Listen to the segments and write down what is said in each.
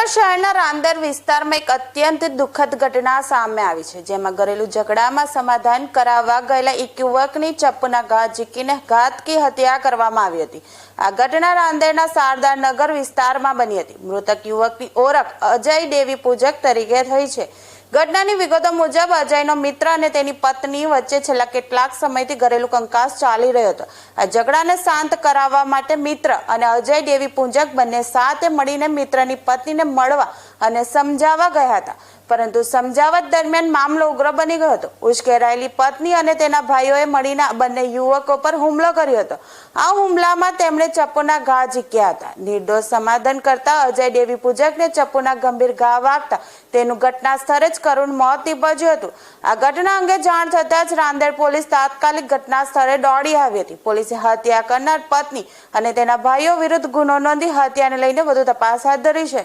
વડોદરા શહેરના રાંદેર વિસ્તારમાં એક અત્યંત દુઃખદ ઘટના સામે આવી છે, જેમાં ઘરેલુ ઝઘડામાં સમાધાન કરાવવા ગયેલા એક યુવકની ચપ્પુના ઘા ઝીકીને ઘાતકી હત્યા કરવામાં આવી હતી. આ ઘટના રાંદેરના શારદા નગર વિસ્તારમાં બની હતી. મૃતક યુવકની ઓળખ અજય દેવી પૂજક તરીકે થઈ છે. ઘટનાની વિગતો મુજબ અજયનો મિત્ર અને તેની પત્ની વચ્ચે છેલ્લા કેટલાક સમયથી ઘરેલુ કંકાસ ચાલી રહ્યો હતો. આ ઝઘડાને શાંત કરાવવા માટે મિત્ર અને અજય દેવી પૂંજક બંને સાથે મળીને મિત્રની પત્નીને મળવા અને સમજાવવા ગયા હતા. પરંતુ સમજાવટ દરમિયાન મામલો ઉગ્ર બની ગયો હતો. ઉશ્કેરાયેલી પત્ની અને તેના ભાઈઓએ મળીને બંને યુવકો પર હુમલો કર્યો હતો. આ હુમલામાં તેમણે ચપ્પુના ઘા ઝીક્યા હતા. નિર્દોષ સમાધાન કરતા અજય દેવી પૂજકને ચપ્પુના ગંભીર ઘા વાગતા તેનું ઘટના સ્થળે જ કરુણ મોત નીપજ્યું હતું. આ ઘટના અંગે જાણ થતાં જ રાંદેર પોલીસ તાત્કાલિક ઘટના સ્થળે દોડી આવી હતી. પોલીસે હત્યા કરનાર પત્ની અને તેના ભાઈઓ વિરુદ્ધ ગુનો નોંધી હત્યાને લઈને વધુ તપાસ હાથ ધરી છે.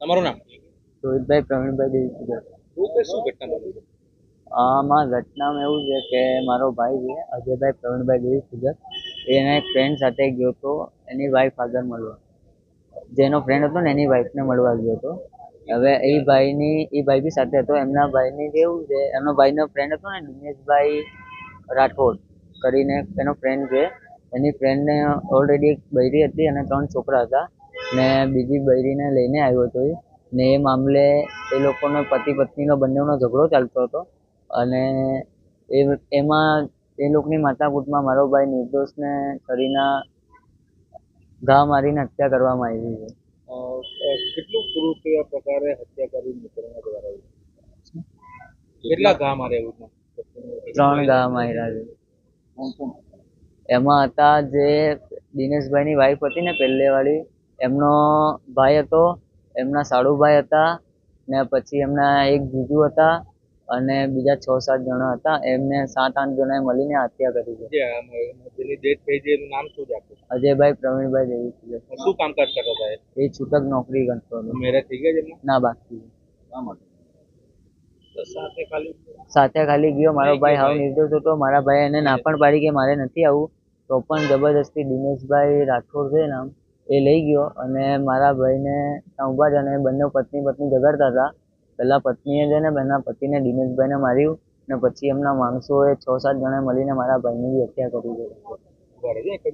તમારું નામ? રોહિતભાઈ પ્રવીણભાઈ દેવી પૂજક શું ઘટના બની આમાં ઘટનામાં એવું છે કે મારો ભાઈ છે અજયભાઈ પ્રવીણભાઈ દેવી પૂજક એને એક ફ્રેન્ડ સાથે ગયો હતો એની વાઈફ આગળ મળવા. જેનો ફ્રેન્ડ હતો ને એની વાઈફને મળવા ગયો હતો હવે એ ભાઈની એ ભાઈ બી સાથે હતો. એમના ભાઈની કેવું છે એમનો ભાઈનો ફ્રેન્ડ હતો ને દિનેશભાઈ રાઠોડ કરીને એનો ફ્રેન્ડ છે. એની ફ્રેન્ડને ઓલરેડી એક બૈરી હતી અને ત્રણ છોકરા હતા. ને બીજી બૈરીને લઈને આવ્યો હતો એ ને એ મામલે એ લોકોનો પતિ પત્નીનો બંનેનો ઝઘડો ચાલતો હતો. અને એ એમાં એ લોકોની માથાકૂટમાં મારો ભાઈ નિર્દોષને શરીરના ઘા મારીને હત્યા કરવામાં આવી છે. કેટલું પૂરું ક્રૂર પ્રકારે હત્યા કરી મિત્રોના દ્વારા કેટલા ઘા માર્યા ત્રણ ઘા માર્યા છે. એમાં હતા જે દિનેશભાઈની વાઈફ હતી ને પહેલે વાળી એમનો ભાઈ હતો એમના સાડુભાઈ હતા ને પછી એમના એક જીજુ હતા અને બીજા છ સાત જણા હતા. એમને સાત આઠ જણાએ મળીને હત્યા કરી છે. અજયભાઈ પ્રવીણભાઈ દેવી છે. શું કામ કરતા હતા એ? છૂટક નોકરી કરતો હતો. મેરેજ થઈ ગયા છે ના બાકી સાથે ખાલી ગયો. મારો ભાઈ હાવ નિર્દોષ હતો. મારા ભાઈ એને ના પણ પાડી કે મારે નથી આવવું તો પણ જબરદસ્તી દિનેશભાઈ રાઠોડ છે નામ એ લઈ ગયો અને મારા ભાઈને ત્યાં ઊભા જ અને બંને પત્ની પત્ની ઝઘડતા હતા પહેલાં પત્નીએ છે ને એના પતિને દિનેશભાઈને માર્યું ને પછી એમના માણસોએ છ સાત જણાએ મળીને મારા ભાઈની બી હત્યા કરી છે.